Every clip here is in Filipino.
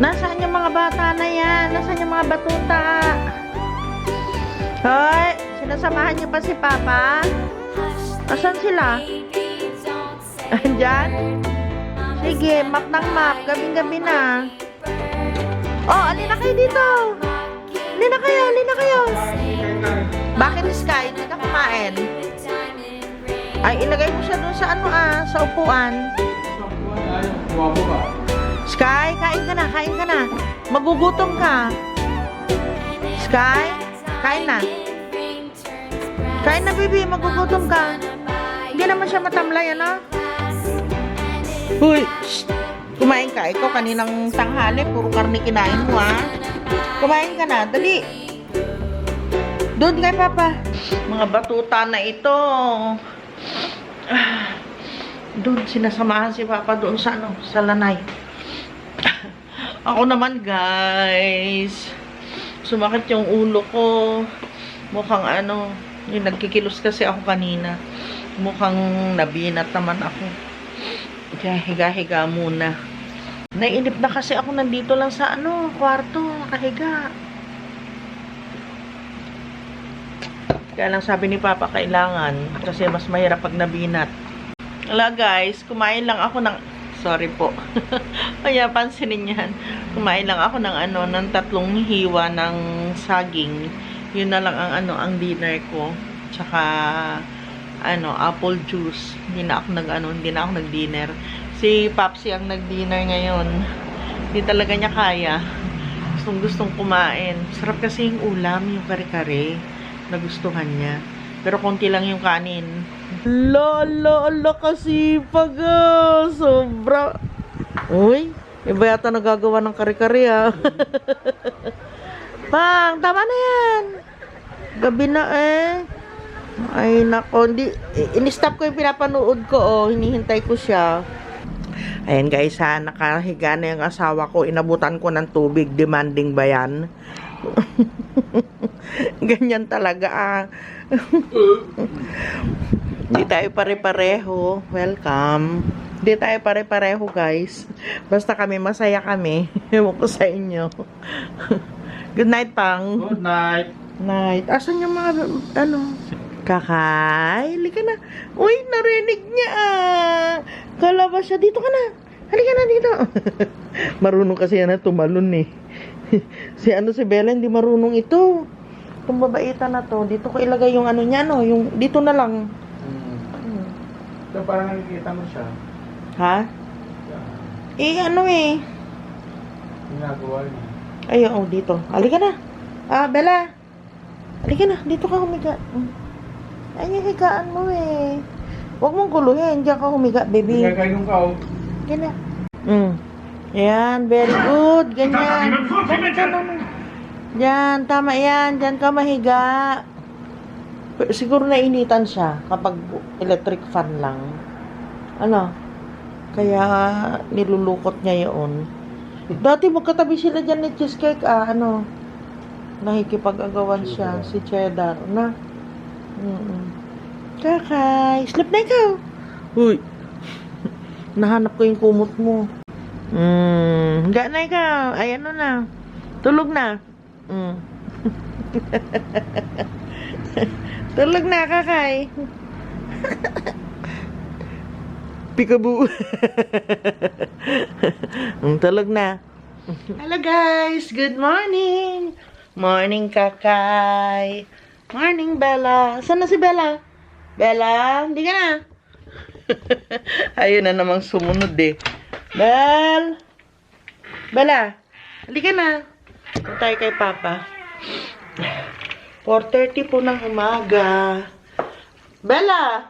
Nasaan yung mga bata na yan? Nasaan yung mga batuta? Hoy, sinasamahan niyo pa si Papa? Nasaan sila? Andyan? Sige, map ng map. Gabing-gabi na. Oh, alin na kayo dito. Alin na kayo, alin na kayo. Bakit Sky? Hindi ka kumain. Ay, ilagay mo siya dun sa ano ah, sa upuan. Sky, kain ka na, kain ka na. Magugutom ka. Sky, kain na. Kain na, baby. Magugutom ka. Hindi naman siya matamlay, ano? Huy, shh. Kumain ka. Ikaw kaninang tanghali, puro karne kinain mo, ha? Kumain ka na. Dali. Doon kay Papa. Mga batuta na ito. Ah, Doon, sinasamahan si Papa doon sa ano, sa lanay. Ako naman, guys. Sumakit yung ulo ko. Mukhang ano, yung nagkikilos kasi ako kanina. Mukhang nabinat naman ako. Kaya higa-higa muna. Nainip na kasi ako nandito lang sa ano, kwarto, nakahiga. Kaya lang sabi ni Papa, kailangan. Kasi mas mahirap pag nabinat. Wala guys, kumain lang ako ng... Sorry po. Kaya pansinin yan. Kumain lang ako ng ano, ng tatlong hiwa ng saging. Yun na lang ang ano, ang dinner ko. Tsaka ano, apple juice. Hindi na ako nag ano, hindi na ako nag-dinner. Si Papsi ang nag-dinner ngayon. Hindi talaga niya kaya. Gustong gustong kumain. Sarap kasi yung ulam, yung kare-kare. Nagustuhan niya. Pero konti lang yung kanin. Lolo, ala kasi pag ah, sobra. Uy, iba yata nagagawa ng kare-kare ah. Pang, tama na yan. Gabi na eh. Ay, nako. Hindi, in-stop ko yung pinapanood ko, oh. Hinihintay ko siya. Ayan guys ha, nakahiga na yung asawa ko. Inabutan ko ng tubig. Demanding ba yan? Ganyan talaga ah. Hindi tayo pare-pareho. Welcome. Hindi tayo pare-pareho guys. Basta kami, masaya kami. Ewan ko sa inyo. Good night, Pang. Good night. Night. Asan yung mga, ano? Kakay, halika na. Uy, narinig niya ah. Kalabas siya. Dito ka na. Halika na dito. marunong kasi yan na tumalon eh. si ano si Bella, hindi marunong ito. Itong babaitan na to. Dito ko ilagay yung ano niya, no? Yung, dito na lang. Hmm. So, parang nakikita mo siya. Ha? Eh, ano eh. Ginagawa niya. Ay, oo, dito. Halika na. Ah, Bella. Halika na. Dito ka humiga. Mm. Ay, yung higaan mo eh. Huwag mong guluhin. Diyan ka humiga, baby. Ginagayon ka, oh. Ganyan. Mm. Yan, very good. Ganyan. Ganyan ka naman. Yan, tama yan. Diyan ka mahiga. Siguro nainitan siya kapag electric fan lang. Ano? Kaya nilulukot niya yun. Dati magkatabi sila dyan ni Cheesecake, ah, ano, nakikipag-agawan siya, si Cheddar, na. Mm Kakay, sleep na ikaw. Uy, nahanap ko yung kumot mo. Mm, higa na ikaw. Ay, ano na. Tulog na. Mm. Tulog na, kakay. Peekaboo. Mm, Tulog na. Hello guys, good morning. Morning kakay. Morning Bella. Saan na si Bella? Bella, hindi ka na. Ayun na namang sumunod eh. Bell! Bella, hindi ka na. Punta tayo kay Papa. 4.30 po ng umaga. Bella!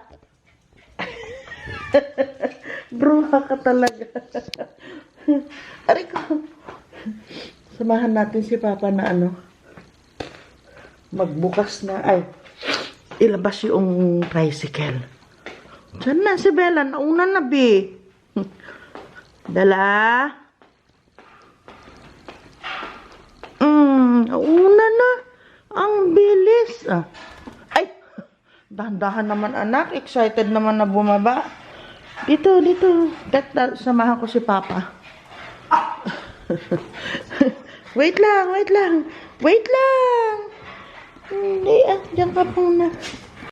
Bruha ka talaga. Aray ko. Samahan natin si Papa na ano. Magbukas na. Ay, ilabas yung tricycle. Diyan na si Bella. Nauna na, Bi. Bella? Nauna na. Ang bilis. Ah. Ay, dahan-dahan naman anak. Excited naman na bumaba. Dito, dito. Dat, samahan ko si Papa. wait lang, wait lang. Wait lang. Hindi ah, diyan ka muna.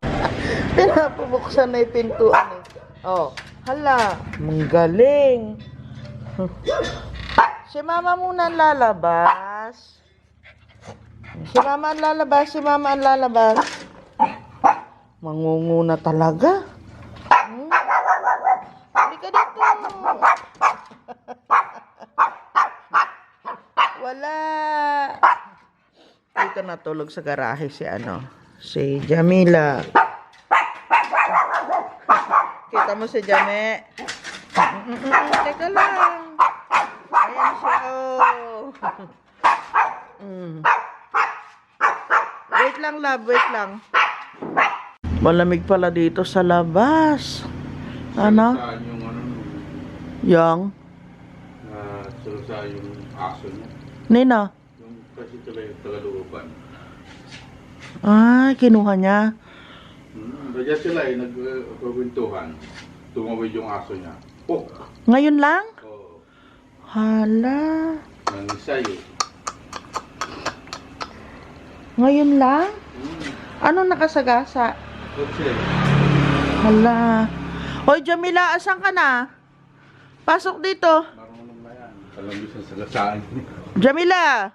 Pinapabuksan na yung pintuan eh. Oh, hala, manggaling. Si mama muna ang lalabas. Si mama ang lalabas, si mama ang lalabas. Mangunguna talaga. Hmm? Halika dito. Wala. Dito natulog sa garahe si ano, si Jamila. Kita mo si Jame. Mm-mm-mm, Teka lang. Ayan siya. Oh. Mm. Wait lang, love. Wait lang. Malamig pala dito sa labas. Ano? Saan yung ano, Yang? saan yung aso niya. Nina? Yung kasi tuloy yung tagalooban. Ah, kinuha niya. Hmm, kaya sila ay nagkakwentuhan. Tumawid yung aso niya. Oh! Ngayon lang? Oh, Hala. nangisay eh. Ngayon lang? Hmm, Ano nakasagasa? kotse. Hala. Hoy, Jamila, asan ka na? Pasok dito. Marunong na yan. Alam mo sa sagasaan. Jamila!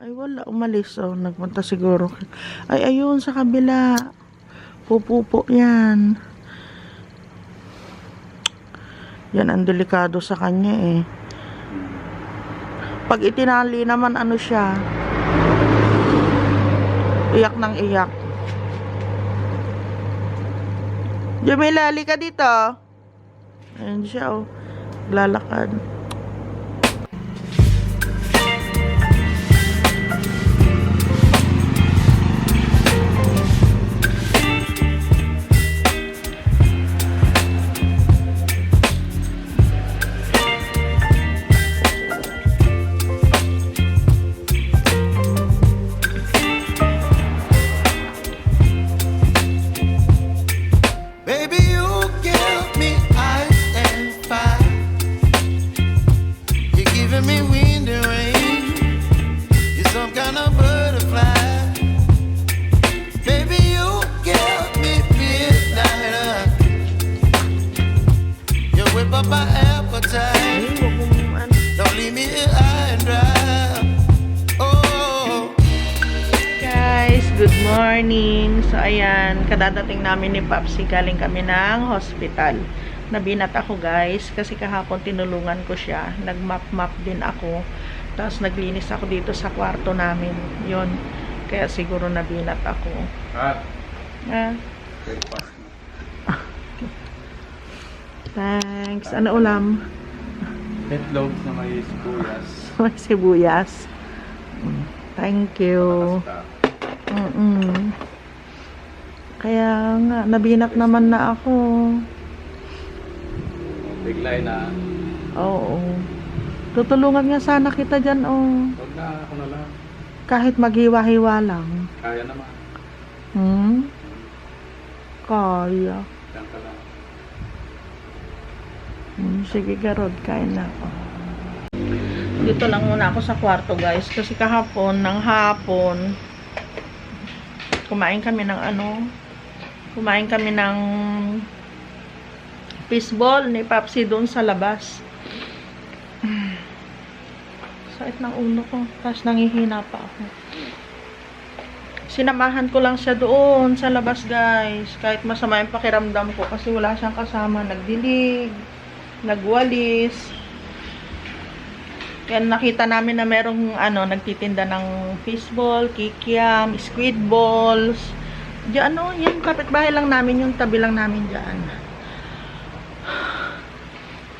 Ay, wala. Umalis. Oh, nagpunta siguro. Ay, ayun, sa kabila. Pupupo yan. Yan ang delikado sa kanya eh. Pag itinali naman, ano siya? Iyak ng iyak. Jamila, halika dito. Ayan siya, oh. Lalakad. Morning. So, ayan, kadadating namin ni Papsi. Galing kami ng hospital. Nabinat ako, guys, kasi kahapon tinulungan ko siya. Nag-map-map din ako. Tapos, naglinis ako dito sa kwarto namin. Yun. Kaya siguro nabinat ako. Ah, na. thanks. Ano ulam? Meatloaf na may sibuyas. May sibuyas. Mm, Thank you. Basta. Mm-mm. Kaya nga, nabinat naman na ako. Biglay na. Oo. Tutulungan nga sana kita dyan, oh. Huwag na ako na lang. Kahit maghiwa-hiwa lang. Kaya naman. Hmm? Kaya. Diyan ka lang. Hmm, sige, Garod, kain na ako. Dito lang muna ako sa kwarto, guys. Kasi kahapon, ng hapon, kumain kami ng ano, kumain kami ng fishball ni Papsi doon sa labas. Sakit ng ulo ko. Tapos nangihina pa ako. Sinamahan ko lang siya doon sa labas, guys. Kahit masama yung pakiramdam ko kasi wala siyang kasama. Nagdilig, nagwalis. Kaya nakita namin na merong ano, nagtitinda ng fishball, kikiam, squid balls. Diyan ano, yung kapitbahay lang namin, yung tabi lang namin diyan.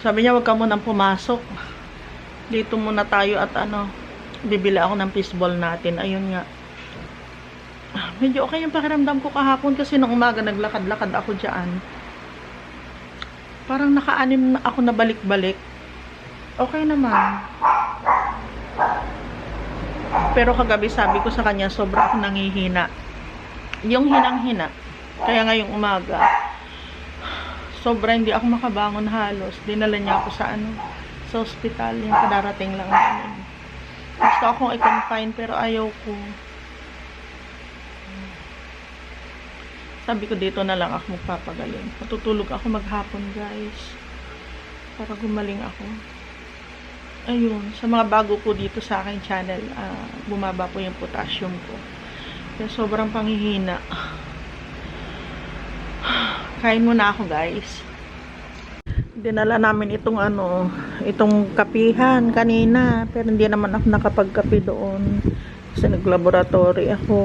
Sabi niya, wag ka munang pumasok. Dito muna tayo at ano, bibili ako ng fishball natin. Ayun nga. Medyo okay yung pakiramdam ko kahapon kasi nung umaga naglakad-lakad ako diyan. Parang nakaanim na ako na balik-balik. Okay naman. Pero kagabi sabi ko sa kanya, sobra ako nangihina. Yung hinang-hina. Kaya ngayong umaga, sobra hindi ako makabangon halos. Dinala niya ako sa ano, sa ospital. Yung kadarating lang namin. Gusto akong i-confine pero ayaw ko. Sabi ko dito na lang ako magpapagaling. Matutulog ako maghapon guys. Para gumaling ako. Ayun, sa mga bago po dito sa aking channel, ah, bumaba po yung potassium ko. Kaya sobrang panghihina. Kain muna ako guys. Dinala namin itong ano, itong kapihan kanina. Pero hindi naman ako nakapagkape doon. Kasi naglaboratory ako.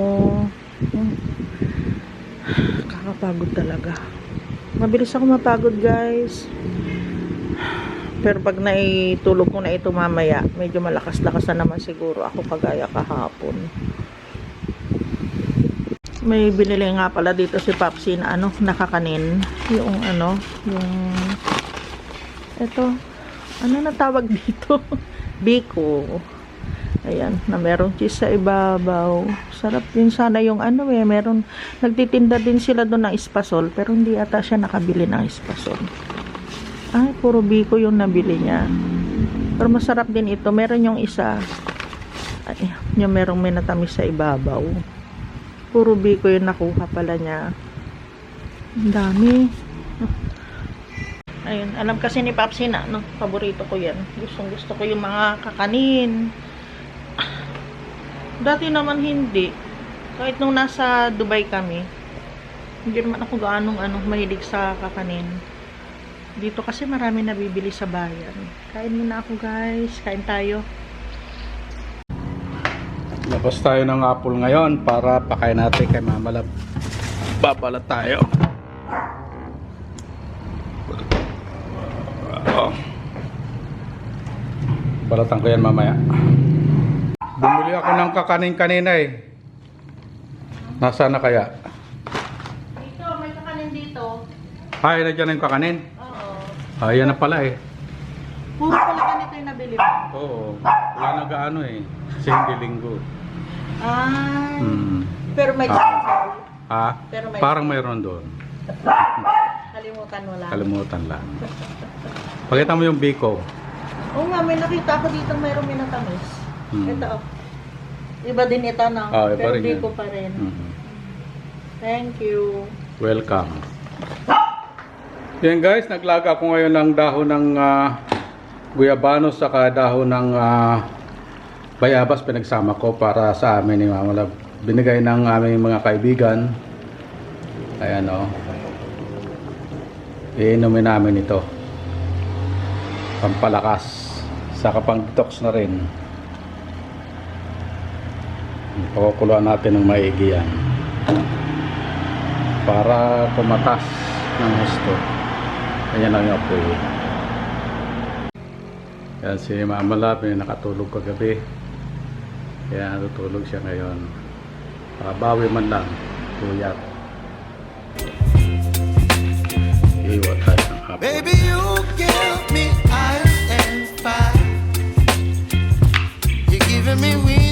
Hmm. Kakapagod talaga. Mabilis ako mapagod guys. Pero pag naitulog ko na ito mamaya, medyo malakas-lakas na naman siguro ako kagaya kahapon. May binili nga pala dito si Papsi na ano, nakakanin. Yung ano, yung... Ito, ano na tawag dito? Biko. Ayan, na merong cheese sa ibabaw. Sarap din sana yung ano eh, meron, nagtitinda din sila doon ng espasol, pero hindi ata siya nakabili ng espasol. Ay, puro biko yung nabili niya. Pero masarap din ito. Meron yung isa. Ay, yung merong minatamis sa ibabaw. Puro biko yung nakuha pala niya. Ang dami. Ayun, alam kasi ni Papsi na, no, paborito ko yan. Gustong gusto ko yung mga kakanin. Dati naman hindi. Kahit nung nasa Dubai kami, hindi naman ako gaanong ano, mahilig sa kakanin. Dito kasi marami nabibili sa bayan. Kain muna ako guys. Kain tayo. Labas tayo ng apple ngayon para pakain natin kay Mama Love. Babalat tayo. Oh. Balatan ko yan mamaya. Bumili ako ng kakanin kanina eh. Nasaan na kaya? Dito, may kakanin dito. Ay, nandiyan yung kakanin. Ayan na pala eh. Puro pala ganito yung nabili mo. Oo. Wala na gaano eh. Kasi hindi linggo. Ah. Hmm. Pero may Ah. discount. Ha? Pero may- Parang mayroon doon. Kalimutan mo lang. Kalimutan lang. Pakita mo yung biko. Oo nga, may nakita ako dito mayroong minatamis. Hmm. Ito. oh. Iba din ito, no? Ah, iba Pero rin yan. ko pa rin. Mhm. Thank you. Welcome. Yan guys, naglaga ako ngayon ng dahon ng ah, guyabanos saka dahon ng ah, bayabas pinagsama ko para sa amin ni Mama Love. Binigay ng aming mga kaibigan. Ayan o. Iinumin namin ito. Pampalakas. Saka pang detox na rin. Pakukuluan natin ng maigi yan para kumatas ng gusto. Kanya lang yung apoy. Yan si Mama Love, yung nakatulog kagabi. Kaya natutulog siya ngayon. Para bawi man lang, tuyat. Iwa tayo ng hapon. Baby, you give me ice and fire. You're giving me wind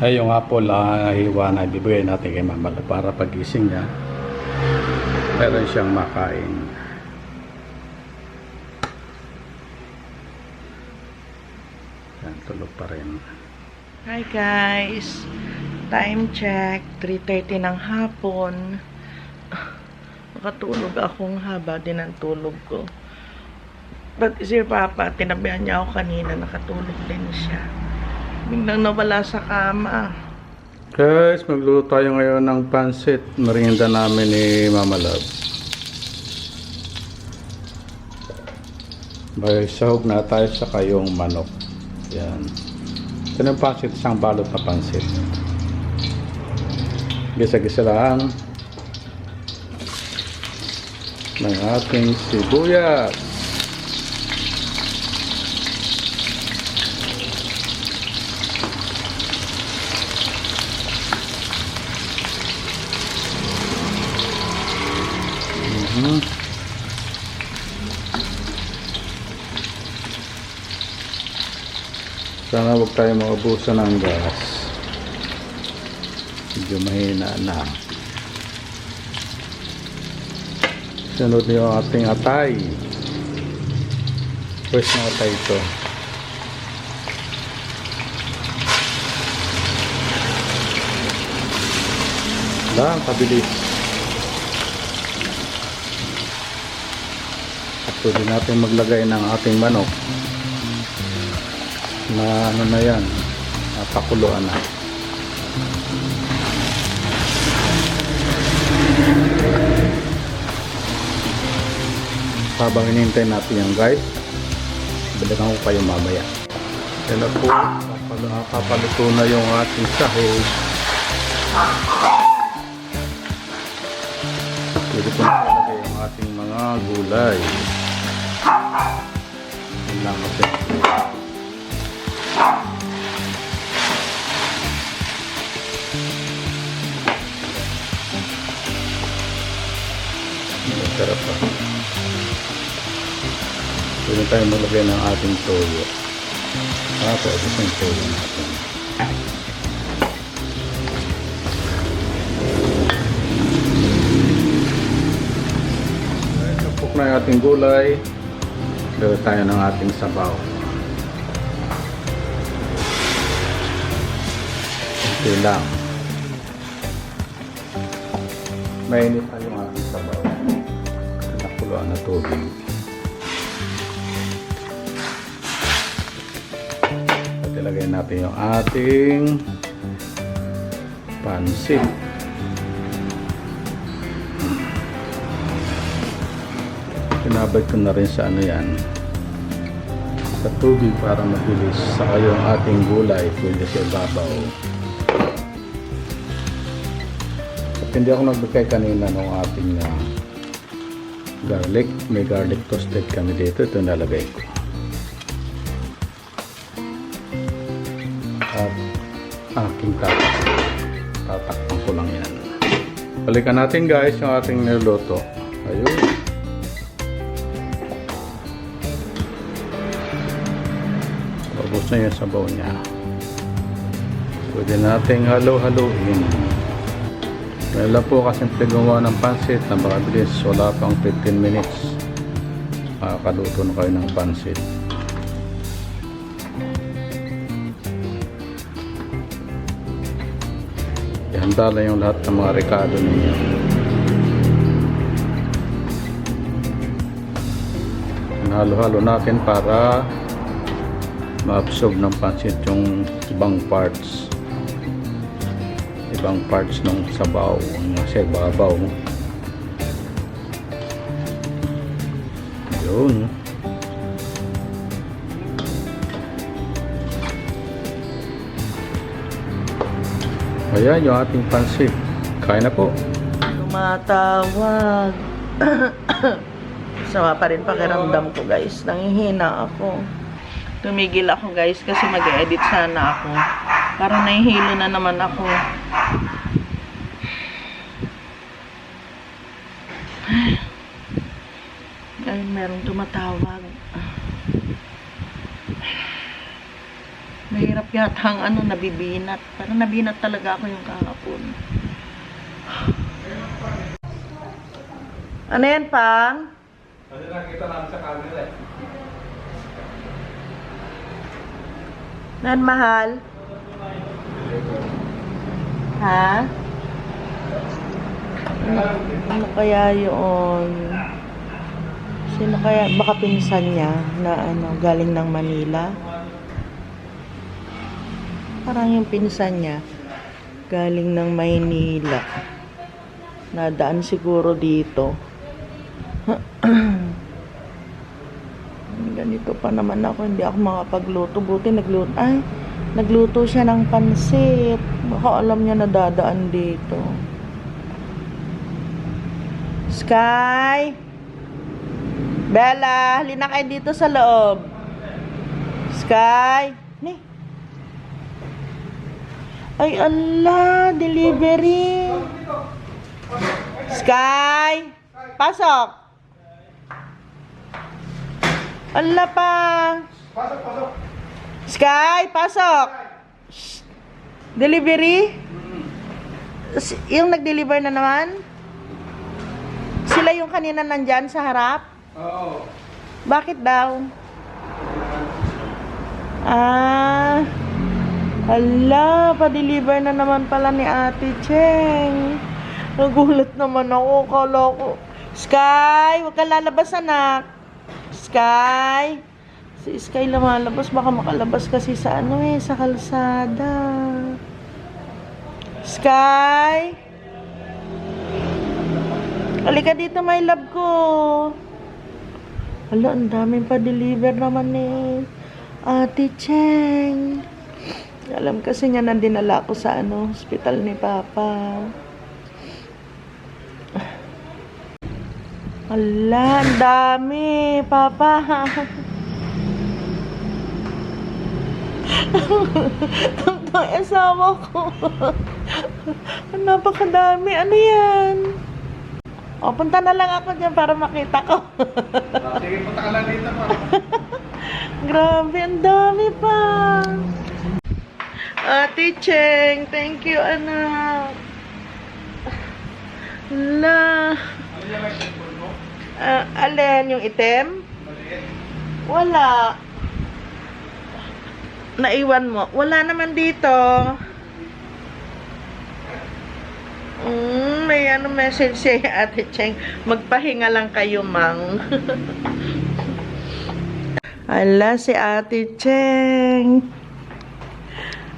Ay, yung apple, ah, hiwa na ibibigay natin kay Mama para pagising niya. Meron siyang makain. Yan, tulog pa rin. Hi guys. Time check. 3.30 ng hapon. Nakatulog akong haba din ang tulog ko. But si Papa, tinabihan niya ako kanina. Nakatulog din siya. Biglang nawala sa kama. Guys, magluto tayo ngayon ng pansit. Merienda namin ni Mama Love. May sahog na tayo sa kayong manok. Yan. Ito yung pansit, isang balot na pansit. Gisa-gisa lang ng ating sibuyas. Mhm. Sana huwag tayo maubusan ng gas. Medyo mahina na. Sunod yung ating atay. Pwes na atay ito. Lang, kabilis. At pwede natin maglagay ng ating manok na ano na yan napakuluan na. Habang hinihintay natin yan guys balikan ko kayo mamaya. Yan na po. Papal- papaluto na yung ating sahog pwede po nakalagay yung ating mga gulay. Yan lang natin Masarap pa. Pwede tayo maglagay ng ating toyo. Ah, pwede yung toyo natin. Tapok na yung ating gulay. Gawin tayo ng ating sabaw. Okay lang. Mainit pa na tubig. At ilagay natin yung ating pansit. Pinabay ko na rin sa ano yan sa tubig para mabilis saka yung ating gulay pwede sa ibabaw at hindi ako nagbigay kanina ng ating ah, garlic. May garlic toasted kami dito. Ito nalagay ko. At aking tatak. Tatakpan ko lang yan. Balikan natin guys yung ating niluto. Ayun. Ubus na yung sabaw niya. Pwede nating halo-haloin. Ngayon lang po kasi gumawa ng pansit na makabilis. Wala pang 15 minutes. Makakaluto na kayo ng pansit. Ihanda lang yung lahat ng mga rekado ninyo. Halo-halo natin para ma-absorb ng pansit yung ibang parts ibang parts ng sabaw nasa ibabaw yun ayan yung ating pansit kain na po Tumatawag. Sama pa rin pakiramdam ko guys. Nangihina ako. Tumigil ako guys kasi mag-edit sana ako. Parang nahihilo na naman ako. Ay, merong tumatawag. Mahirap yata ang ano, nabibinat. Parang nabinat talaga ako yung kahapon. Ano yan, Pang? Ano nakita namin sa camera eh Nan mahal? Ha? Ano, ano kaya yun? Sino kaya? Baka pinsan niya na ano, galing ng Manila? Parang yung pinsan niya galing ng Maynila. Nadaan siguro dito. Ang pa naman ako, hindi ako makapagluto. Buti nagluto, ay, nagluto siya ng pansit. Baka alam niya na dadaan dito. Sky! Bella, halina kayo dito sa loob. Sky! Ni. Ay, Allah, delivery. Sky! Pasok! Allah pa! Sky, pasok! Shh. Delivery? S- Yung nag-deliver na naman? Sila yung kanina nandyan sa harap? Oo. Bakit daw? Ah, hala, pa-deliver na naman pala ni Ate Cheng. Nagulat naman ako, kala ko. Sky, huwag ka lalabas anak. Sky. Si Sky lumalabas, baka makalabas kasi sa ano eh, sa kalsada. Sky. Halika dito, my love ko. Hala, ang daming pa-deliver naman ni Ate Cheng. Alam kasi niya na dinala ko sa ano, hospital ni Papa. Hala, ang dami, Papa. Tantang asawa ko. Napakadami. Ano yan? O, punta na lang ako dyan para makita ko. Sige, punta ka lang dito pa. Grabe, ang dami pa. Ate Cheng, thank you, anak. La. Ah, alin yung item? Wala. Naiwan mo. Wala naman dito. Mm, may ano message si Ate Cheng. Magpahinga lang kayo, mang. Ala, si Ate Cheng.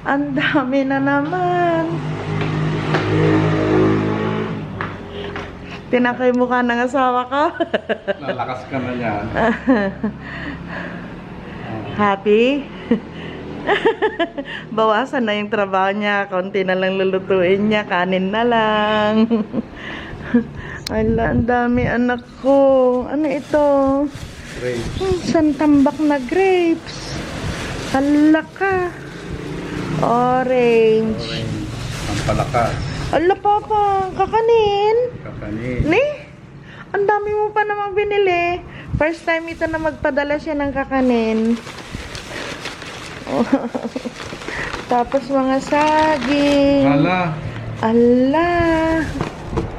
Ang dami na naman. Tinakay mukha ng asawa ko. Lalakas ka na yan. Happy? Bawasan na yung trabaho niya. Konti na lang lulutuin niya. Kanin na lang. Ala, ang dami anak ko. Ano ito? Great. Hmm, santambak na grapes. Hala ka. Orange. Orange. Ang palakas. Ala, papa. Kakanin. Kakanin. Ni? Ang dami mo pa namang binili. First time ito na magpadala siya ng kakanin. Tapos mga saging. Hala. Ala.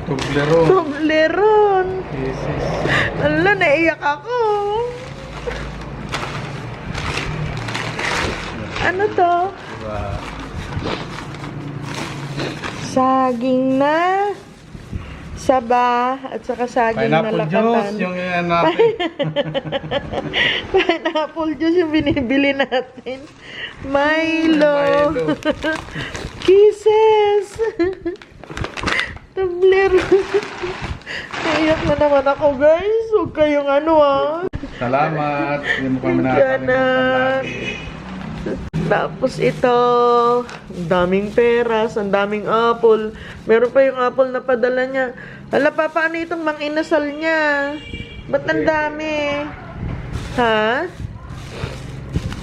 Tublero. Toblerone. Jesus. Ala, naiyak ako. Ano to? Diba? Saging na saba at saka saging na Pineapple lakatan. juice, yung yan natin. Pineapple juice yung binibili natin. Milo. Milo. Kisses. Tabler. Naiyak na naman ako guys. Huwag kayong ano ah. Salamat. Hindi mo kami nakakalimutan lagi. Tapos ito, daming peras, ang daming apple. Meron pa yung apple na padala niya. Hala pa, paano itong mang inasal niya? Ba't ang dami? Ha?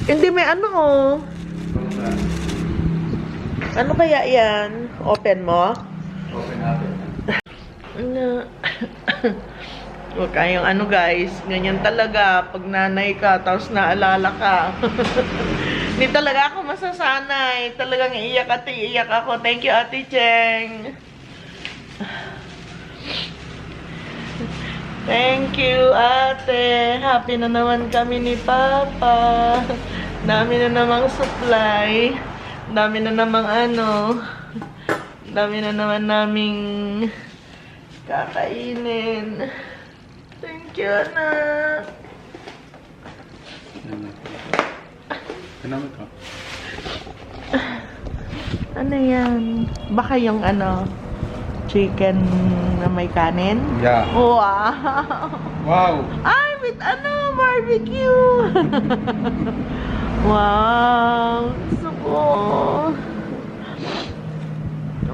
Hindi may ano oh. Ano kaya yan? Open mo? Open natin. Ano? Huwag kayong ano guys, ganyan talaga pag nanay ka tapos naalala ka. Hindi talaga ako masasanay. Talagang iiyak at iiyak ako. Thank you Ate Cheng. Thank you ate. Happy na naman kami ni Papa. Dami na namang supply. Dami na namang ano. Dami na naman naming kakainin. Thank you, anak. Yan natin. Ginamit ko. Ano yan? Baka yung ano, chicken na may kanin? Yeah. Wow! Wow! Ay, with ano, barbecue! wow! Gusto ko!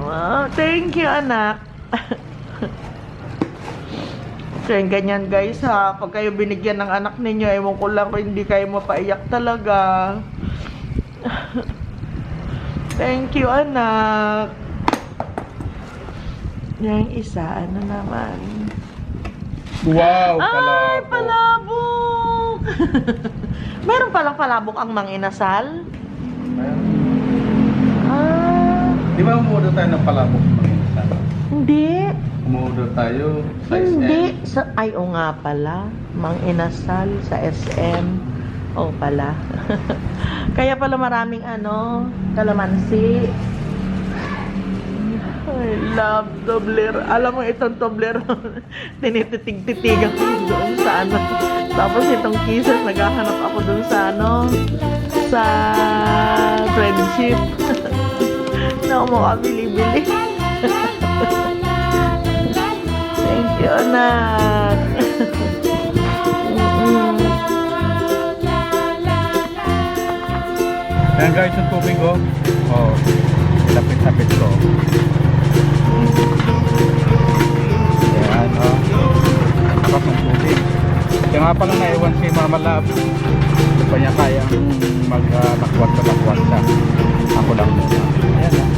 Wow! Thank you, anak! So, yung ganyan guys ha, pag kayo binigyan ng anak ninyo, ewan ko lang kung hindi kayo mapaiyak talaga. Thank you, anak. Yung isa, ano naman? Wow, Ay, palabok! Meron palang palabok ang manginasal? Ah, Di ba umorder tayo ng palabok mga insan? hindi. Umorder tayo size Hindi. M. Sa, ay, o nga pala. Mang inasal sa SM. O pala. Kaya pala maraming ano, kalamansi. I love Tobler. Alam mo itong Tobler, tinititig-titigan ko doon sa ano. Tapos itong kisses, naghahanap ako doon sa ano, sa friendship. na mo bili-bili. You, anak. Ayan guys, yung tubig oh. Oh, lapit-lapit ko. Ayan oh. Tapos ng tubig. Kaya nga pala naiwan si Mama Lab. Hindi pa niya kayang mag-lakwat sa lakwat siya. Ako lang muna. Ayan oh.